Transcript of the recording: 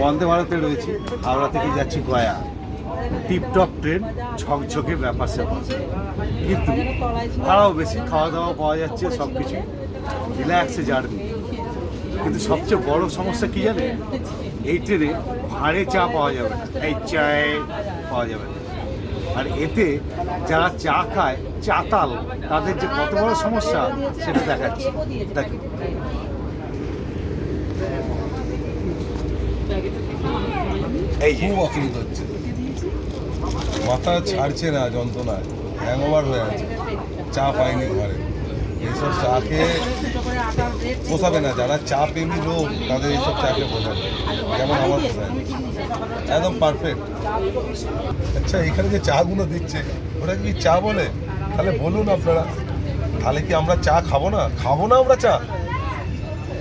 বন্দে ভারতে রয়েছি। হাওড়া থেকে যাচ্ছি গয়া। টিপটপ ট্রেন, ঝকঝকে ব্যাপার স্যাপার। কিন্তু ভাড়াও বেশি খাওয়া দাওয়া পাওয়া যাচ্ছে সব কিছু রিল্যাক্সে জার্নি। কিন্তু সবচেয়ে বড় সমস্যা কি জানে এই ট্রেনে ভাড়ে চা পাওয়া যাবে না। এই চায় পাওয়া যাবে না। আর এতে যারা চা খায় চাতাল তাদের যে কত বড় সমস্যা সেটা দেখাচ্ছে। দেখুন এই খুব অসুবিধা হচ্ছে। মাথা ছাড়ছে না যন্ত্রণায়। হ্যাংওভার হয়ে আছে। চা পাইনি ঘরে। এইসব চা খেয়ে পোষাবে না, যারা চা প্রেমী লোক, তাদের এইসব চাকে বোঝাবে। যেমন আমার পোষায় একদম পারফেক্ট আচ্ছা এখানে যে চাগুলো দিচ্ছে ওটা কি চা বলে? তাহলে বলুন আপনারা। তাহলে কি আমরা চা খাব না? খাব না আমরা চা?